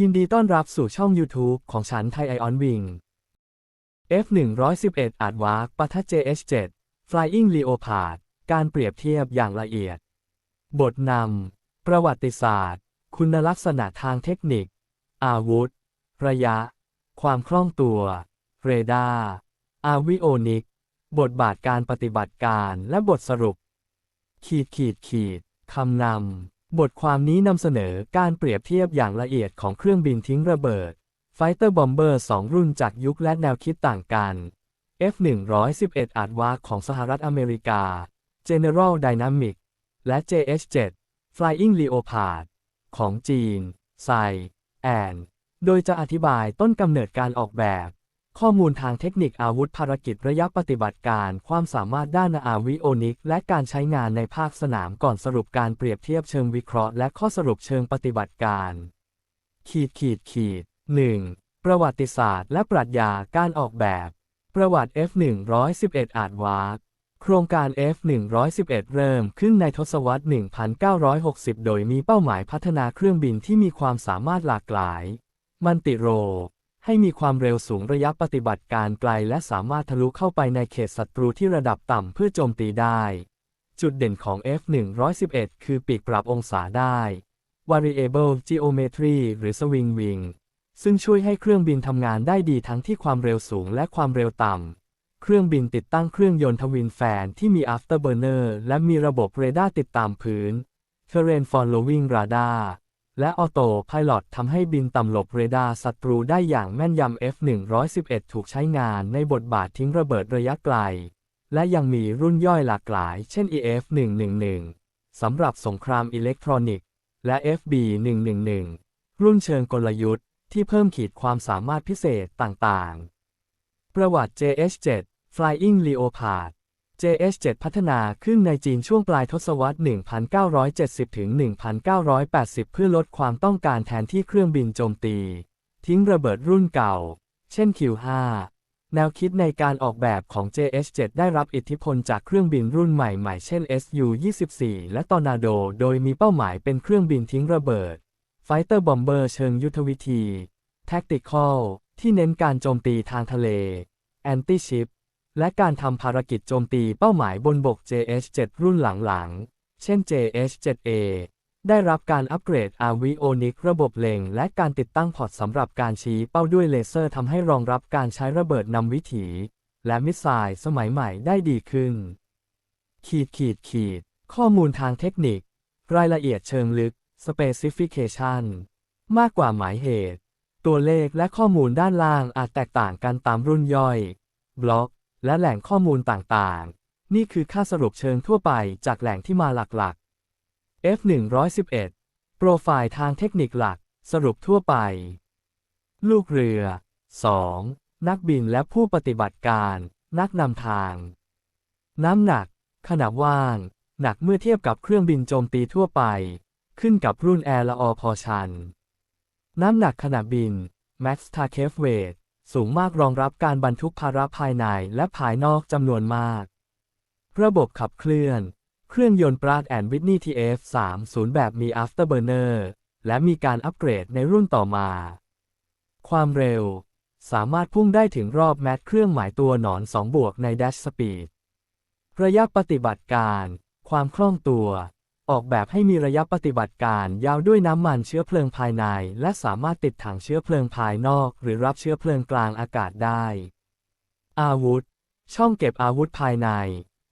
ยินดีต้อนรับสู่ช่อง YouTube ของฉันไทยไอออนวิง F111 อาจวากปะทะ JH7 Flying Leopard การเปรียบเทียบอย่างละเอียด บทนำ ประวัติศาสตร์ คุณลักษณะทางเทคนิค อาวุธ ระยะ ความคล่องตัว เรดาร์ อาวิโอนิก บทบาทการปฏิบัติการและบทสรุป ขีดขีดขีด คำนำ บทความนี้นำเสนอการเปรียบเทียบอย่างละเอียดของเครื่องบินทิ้งระเบิด Fighter Bomber 2 รุ่นจากยุคและแนวคิดต่างกัน F111 อาจวากของสหรัฐอเมริกา General Dynamics และ JH7 Flying Leopard ของจีนไซแอน โดยจะอธิบายต้นกำเนิดการออกแบบ ข้อมูลทางเทคนิคอาวุธภารกิจระยะปฏิบัติการ ความสามารถด้านอาวิโอนิก และการใช้งานในภาคสนามก่อนสรุปการเปรียบเทียบเชิงวิเคราะห์และข้อสรุปเชิงปฏิบัติการ ขีดขีดขีด 1. ประวัติศาสตร์และปรัชญาการออกแบบ ประวัติ F111 อาจวากโครงการ F111 เริ่มขึ้นในทศวรรษ 1960 โดยมีเป้าหมายพัฒนาเครื่องบินที่มีความสามารถหลากหลาย มันติโร ให้มีความเร็วสูงระยะปฏิบัติการไกลและสามารถทะลุเข้าไปในเขตศัตรูที่ระดับต่ำเพื่อโจมตีได้ จุดเด่นของ F111 คือปีกปรับองศาได้ Variable Geometry หรือ Swing Wing ซึ่งช่วยให้เครื่องบินทำงานได้ดีทั้งที่ความเร็วสูงและความเร็วต่ำ เครื่องบินติดตั้งเครื่องยนต์ทวินแฟนที่มี Afterburner และมีระบบเรดาร์ติดตามพื้น Terrain Following Radar และ Auto Pilot ทำให้บินต่ำหลบเรดาร์ศัตรูได้อย่างแม่นยำ F111 ถูกใช้งานในบทบาททิ้งระเบิดระยะไกล และยังมีรุ่นย่อยหลากหลาย เช่น EF111 สำหรับสงครามอิเล็กทรอนิกส์ และ FB111 รุ่นเชิงกลยุทธ์ที่เพิ่มขีดความสามารถพิเศษต่างๆ ประวัติ JH7 Flying Leopard JH7 พัฒนาขึ้นในจีนช่วงปลายทศวรรษ 1970 ถึง 1980 เพื่อลดความต้องการแทนที่เครื่องบินโจมตี ทิ้งระเบิดรุ่นเก่า เช่น Q5 แนวคิดในการออกแบบของ JH7 ได้รับอิทธิพลจากเครื่องบินรุ่นใหม่ๆ เช่น Su-24 และ Tornado โดยมีเป้าหมายเป็นเครื่องบินทิ้งระเบิด Fighter Bomber เชิงยุทธวิธี Tactical ที่เน้นการโจมตีทางทะเล Anti-ship และการทำภารกิจโจมตีเป้าหมายบนบก JH7 รุ่นหลังๆ เช่น JH7A ได้รับการอัปเกรดอาวิโอนิกระบบเล็ง และการติดตั้งพอร์ตสำหรับการชี้เป้าด้วยเลเซอร์ทำให้รองรับการใช้ระเบิดนำวิถี และมิสไซล์สมัยใหม่ได้ดีขึ้น ขีดขีดขีด ข้อมูลทางเทคนิค รายละเอียดเชิงลึก Specification มากกว่าหมายเหตุ ตัวเลขและข้อมูลด้านล่างอาจแตกต่างกันตามรุ่นย่อย บล็อก และแหล่งข้อมูลต่างๆ นี่คือค่าสรุปเชิงทั่วไปจากแหล่งที่มาหลักๆ F111 โปรไฟล์ทางเทคนิคหลัก สรุปทั่วไป ลูกเรือ 2. นักบินและผู้ปฏิบัติการ นักนำทาง น้ำหนัก ขนาดว่าง หนักเมื่อเทียบกับเครื่องบินโจมตีทั่วไป ขึ้นกับรุ่นแอร์ละอพอชัน น้ำหนักขณะบิน Max t a k e f Weight สูงมากรองรับการบรรทุกภาระภายในและภายนอกจำนวนมาก ระบบขับเคลื่อน เครื่องยนต์ปราดแอนวิทนี TF30 แบบมี Afterburner และมีการอัปเกรดในรุ่นต่อมา ความเร็ว สามารถพุ่งได้ถึงรอบแมทเครื่องหมายตัวหนอน 2 บวกใน Dash Speed ระยะปฏิบัติการ ความคล่องตัว ออกแบบให้มีระยะปฏิบัติการยาวด้วยน้ำมันเชื้อเพลิงภายใน และสามารถติดถังเชื้อเพลิงภายนอก หรือรับเชื้อเพลิงกลางอากาศได้ อาวุธ ช่องเก็บอาวุธภายใน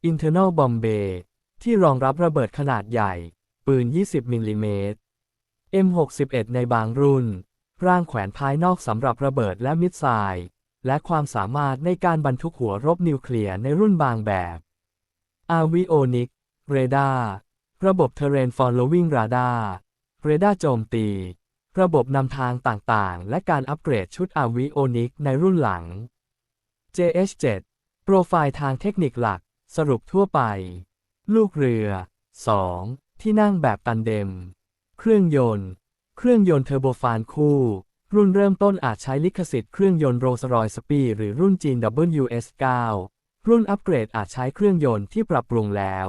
Internal Bomb Bay ที่รองรับระเบิดขนาดใหญ่ ปืน 20 มิลลิเมตร M61 ในบางรุ่น ร่างแขวนภายนอกสำหรับระเบิดและมิสไซล์และความสามารถในการบรรทุกหัวรบนิวเคลียร์ในรุ่นบางแบบอาวิโอนิก เรดาร์ ระบบ Terrain Following Radar เรดาร์โจมตี ระบบนำทางต่างๆ และการอัปเกรดชุดอาวิโอนิกในรุ่นหลัง JH7 โปรไฟล์ทางเทคนิคหลัก สรุปทั่วไป ลูกเรือ 2. ที่นั่งแบบตันเดม เครื่องยนต์ เครื่องยนต์เทอร์โบฟานคู่ รุ่นเริ่มต้นอาจใช้ลิขสิทธิ์เครื่องยนต์โรลส์รอยสปีหรือรุ่นจีน WS9 รุ่นอัปเกรดอาจใช้เครื่องยนต์ที่ปรับปรุงแล้ว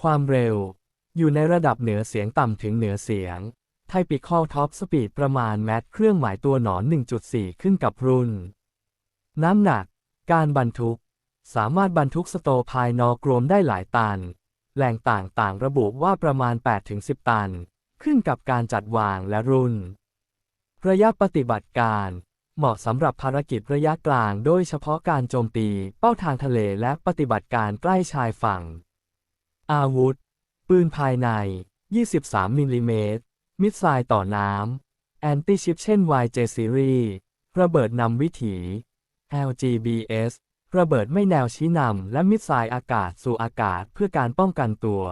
ความเร็ว อยู่ในระดับเหนือเสียงต่ำถึงเหนือเสียงไทปิคอลท็อปสปีดประมาณแมทเครื่องหมายตัวหนอน 1.4 ขึ้นกับรุ่น น้ำหนัก การบรรทุก สามารถบรรทุกสโตภายนอกรวมได้หลายตัน แหล่งต่างๆ ระบุว่าประมาณ 8-10 ตัน ขึ้นกับการจัดวางและรุ่น ระยะปฏิบัติการเหมาะสำหรับภารกิจระยะกลางโดยเฉพาะการโจมตี เป้าทางทะเลและปฏิบัติการใกล้ชายฝั่ง อาวุธ ปืนภายใน 23มิลลิเมตร มิสไซล์ต่อน้ำ แอนตี้ชิปเช่น YJ Series ระเบิดนำวิถี LGBS ระเบิดไม่แนวชี้นำและมิสไซล์อากาศสู่อากาศเพื่อการป้องกันตัว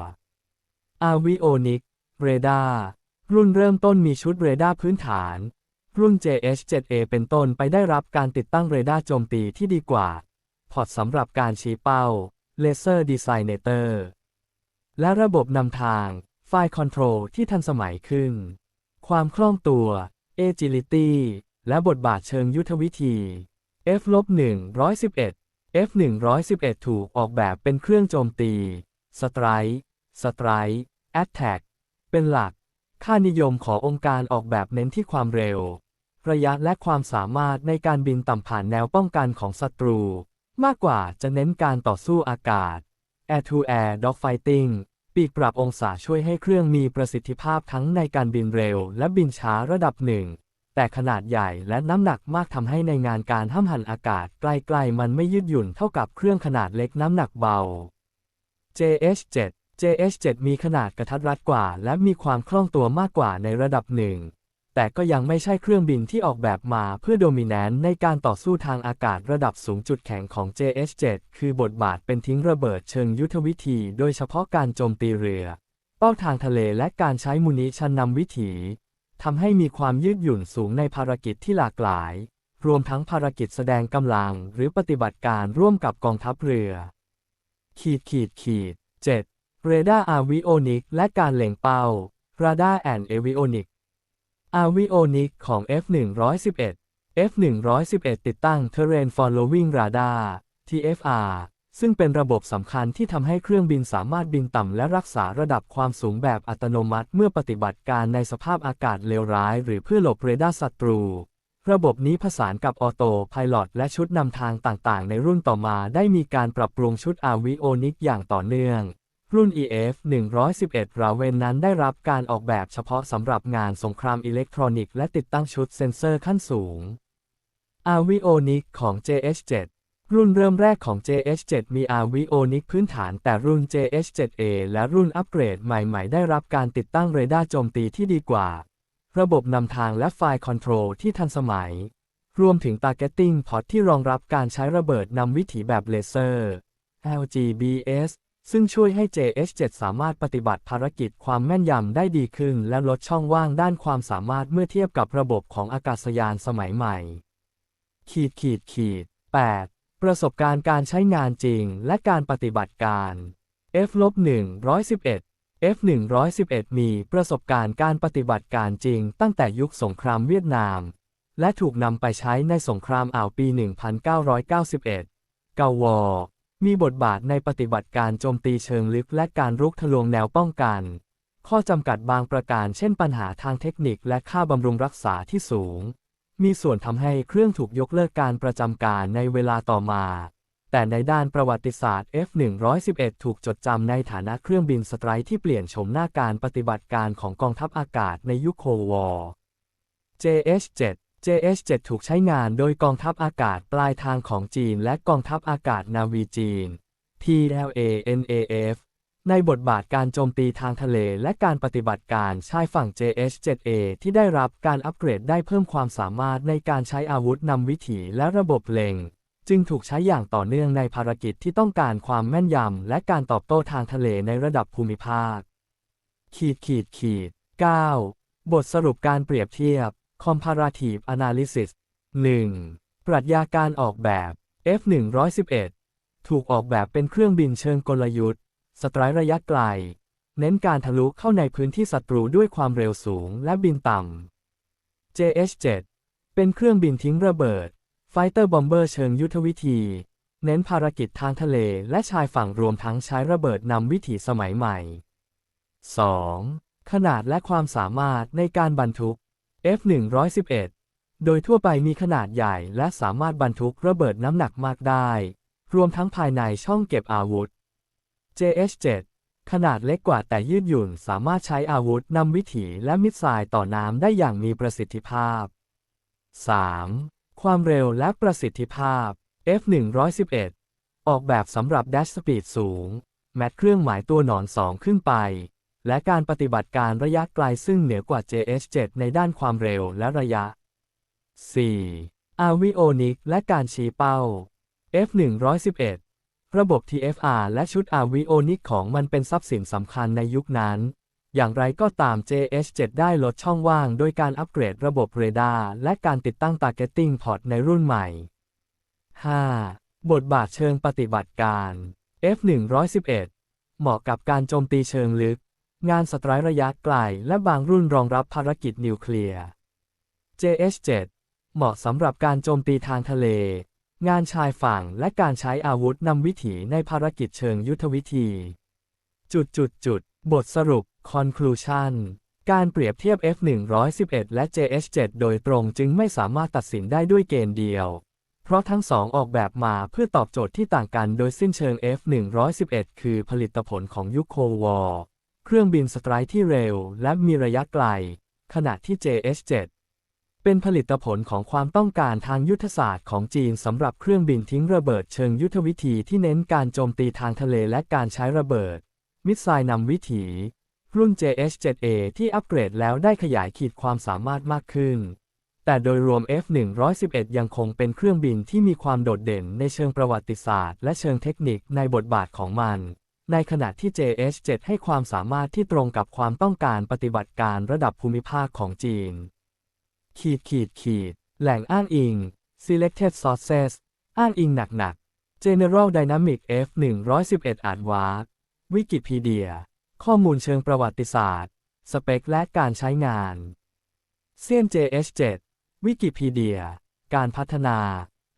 อาวิโอนิก เรดาร์ รุ่นเริ่มต้นมีชุดเรดาร์พื้นฐาน รุ่น JH7A เป็นต้นไปได้รับการติดตั้งเรดาร์โจมตีที่ดีกว่า พอร์ตสำหรับการชี้เป้า Laser Designator และระบบนำทาง ไฟล์คอนโทรลที่ทันสมัยขึ้น ความคล่องตัว Agility และบทบาทเชิงยุทธวิธี F-111 F-111 ถูกออกแบบเป็นเครื่องโจมตี Strike Strike Attack เป็นหลัก ค่านิยมขององค์การออกแบบเน้นที่ความเร็ว ระยะและความสามารถในการบินต่ำผ่านแนวป้องกันของศัตรู มากกว่าจะเน้นการต่อสู้อากาศ Air-to-Air Dogfighting ปีกปรับองศาช่วยให้เครื่องมีประสิทธิภาพทั้งในการบินเร็วและบินช้าระดับหนึ่ง แต่ขนาดใหญ่และน้ำหนักมากทำให้ในงานการห้ามหันอากาศใกล้ๆมันไม่ยืดหยุ่นเท่ากับเครื่องขนาดเล็กน้ำหนักเบา JH7 JH7 มีขนาดกระทัดรัดกว่า และมีความคล่องตัวมากกว่าในระดับหนึ่ง แต่ก็ยังไม่ใช่เครื่องบินที่ออกแบบมาเพื่อโดมิแนนในการต่อสู้ทางอากาศระดับสูงจุดแข็งของ JH7 คือบทบาทเป็นทิ้งระเบิดเชิงยุทธวิธี โดยเฉพาะการโจมตีเรือ เป้าทางทะเลและการใช้มูนิชันนำวิถีทำให้มีความยืดหยุ่นสูงในภารกิจที่หลากหลาย รวมทั้งภารกิจแสดงกำลังหรือปฏิบัติการร่วมกับกองทัพเรือ ขีดขีดขีด 7. เรดาร์อาวิโอนิกและการเล็งเป้าราดาร์แอนเอวิโอนิกอาวิโอนิกของ F111 F111 ติดตั้ง Terrain Following Radar TFR ซึ่งเป็นระบบสำคัญที่ทำให้เครื่องบินสามารถบินต่ำและรักษาระดับความสูงแบบอัตโนมัติเมื่อปฏิบัติการในสภาพอากาศเลวร้าย หรือเพื่อหลบเรดาร์ศัตรู ระบบนี้ผสานกับออโต้พายโและชุดนำทางต่างๆ ในรุ่นต่อมาได้มีการปรับปรุงชุดอาวิโอนิกอย่างต่อเนื่อง รุ่น EF 111 ราเวนนั้นได้รับการออกแบบเฉพาะสำหรับงานสงครามอิเล็กทรอนิกส์และติดตั้งชุดเซ็นเซอร์ขั้นสูง อาวิโอนิกของ JH7 รุ่นเริ่มแรกของ JH7 มี Avionic พื้นฐานแต่รุ่น JH7A และรุ่นอัปเกรดใหม่ ๆ ได้รับการติดตั้งเรดาร์โจมตีที่ดีกว่า ระบบนำทางและไฟล์คอนโทรลที่ทันสมัย รวมถึง Targeting Pod ที่รองรับการใช้ระเบิดนำวิถีแบบเลเซอร์ LGBS ซึ่งช่วยให้ JH7 สามารถปฏิบัติภารกิจความแม่นยำได้ดีขึ้น และลดช่องว่างด้านความสามารถเมื่อเทียบกับระบบของอากาศยานสมัยใหม่ ขีดขีดขีด 8 ประสบการณ์การใช้งานจริงและการปฏิบัติการ F-111 F-111 มีประสบการณ์การปฏิบัติการจริงตั้งแต่ยุคสงครามเวียดนาม และถูกนำไปใช้ในสงครามอ่าวปี 1991เกาวอ มีบทบาทในปฏิบัติการโจมตีเชิงลึกและการรุกทะลวงแนวป้องกัน ข้อจำกัดบางประการเช่นปัญหาทางเทคนิคและค่าบำรุงรักษาที่สูง มีส่วนทำให้เครื่องถูกยกเลิกการประจำการในเวลาต่อมา แต่ในด้านประวัติศาสตร์ F111 ถูกจดจำในฐานะเครื่องบินสไตร์ที่เปลี่ยนโฉมหน้าการปฏิบัติการของกองทัพอากาศในยุคโควอ JH7 JH7 ถูกใช้งานโดยกองทัพอากาศปลายทางของจีนและกองทัพอากาศนาวีจีน PLANAF ในบทบาทการโจมตีทางทะเลและการปฏิบัติการชายฝั่ง JH7A ที่ได้รับการอัปเกรดได้เพิ่มความสามารถในการใช้อาวุธนำวิถีและระบบเล็ง จึงถูกใช้อย่างต่อเนื่องในภารกิจที่ต้องการความแม่นยำและการตอบโต้ทางทะเลในระดับภูมิภาค ขีดขีดขีด 9. บทสรุปการเปรียบเทียบ Comparative Analysis 1. ปรัชญาการออกแบบ F111 ถูกออกแบบเป็นเครื่องบินเชิงกลยุทธ์สไตร์ระยะไกล เน้นการทะลุเข้าในพื้นที่ศัตรูด้วยความเร็วสูงและบินต่ำ JH7 เป็นเครื่องบินทิ้งระเบิดไฟเตอร์บอมเบอร์เชิงยุทธวิธี เน้นภารกิจทางทะเลและชายฝั่งรวมทั้งใช้ระเบิดนำวิถีสมัยใหม่ 2. ขนาดและความสามารถในการบรรทุก F111 โดยทั่วไปมีขนาดใหญ่และสามารถบรรทุกระเบิดน้ำหนักมากได้ รวมทั้งภายในช่องเก็บอาวุธ JH7 ขนาดเล็กกว่าแต่ยืดหยุ่นสามารถใช้อาวุธนำวิถีและมิสไซล์ต่อน้ำได้อย่างมีประสิทธิภาพ 3. ความเร็วและประสิทธิภาพ F111 ออกแบบสำหรับ Dash Speed สูง แมทเครื่องหมายตัวหนอน2ขึ้นไป และการปฏิบัติการระยะไกลซึ่งเหนือกว่า JH7 ในด้านความเร็วและระยะ 4. อาวิโอนิกและการชี้เป้า F111 ระบบ TFR และชุดอาวิโอนิกของมันเป็นทรัพย์สินสำคัญในยุคนั้น อย่างไรก็ตาม JH7 ได้ลดช่องว่างโดยการอัปเกรดระบบเรดาร์และการติดตั้ง Targeting Port ในรุ่นใหม่ 5. บทบาทเชิงปฏิบัติการ F111 เหมาะกับการโจมตีเชิงลึก งานสไตร์ระยะไกลและบางรุ่นรองรับภารกิจนิวเคลียร์ JH7 เหมาะสำหรับการโจมตีทางทะเล งานชายฝั่งและการใช้อาวุธนำวิถีในภารกิจเชิงยุทธวิธี จุดจุดจุดบทสรุป conclusion การเปรียบเทียบ F111 และ JH7 โดยตรงจึงไม่สามารถตัดสินได้ด้วยเกณฑ์เดียว เพราะทั้งสองออกแบบมาเพื่อตอบโจทย์ที่ต่างกันโดยสิ้นเชิง F111 คือผลิตผลของยุคโคลวอร์ เครื่องบินสไตร์ที่เร็ว และมีระยะไกล ขณะที่ JH7 เป็นผลิตผลของความต้องการทางยุทธศาสตร์ของจีนสำหรับเครื่องบินทิ้งระเบิดเชิงยุทธวิธีที่เน้นการโจมตีทางทะเลและการใช้ระเบิด มิสไซล์นำวิถี รุ่น JH7A ที่อัปเกรดแล้วได้ขยายขีดความสามารถมากขึ้น แต่โดยรวม F111 ยังคงเป็นเครื่องบินที่มีความโดดเด่นในเชิงประวัติศาสตร์ และเชิงเทคนิคในบทบาทของมัน ในขณะที่ JH7 ให้ความสามารถที่ตรงกับความต้องการปฏิบัติการระดับภูมิภาคของจีน ขีดขีดขีด แหล่งอ้างอิง selected sources อ้างอิงหนักๆ General Dynamic F111 อาจวาร์วิกิพีเดีย ข้อมูลเชิงประวัติศาสตร์ สเปคและการใช้งาน เซียน JH7 วิกิพีเดีย การพัฒนา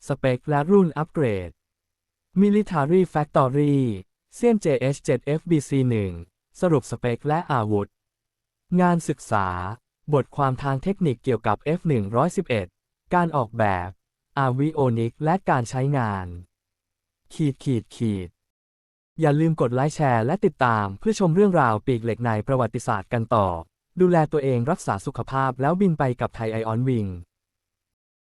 สเปคและรุ่นอัปเกรด Military Factory เซียน JH7 FBC1 สรุปสเปคและอาวุธ งานศึกษา บทความทางเทคนิคเกี่ยวกับ F111 การออกแบบ อาวิโอนิกและการใช้งาน ขีดขีดขีด อย่าลืมกดไลค์แชร์และติดตามเพื่อชมเรื่องราวปีกเหล็กในประวัติศาสตร์กันต่อ ดูแลตัวเองรักษาสุขภาพแล้วบินไปกับไทยไอออนวิง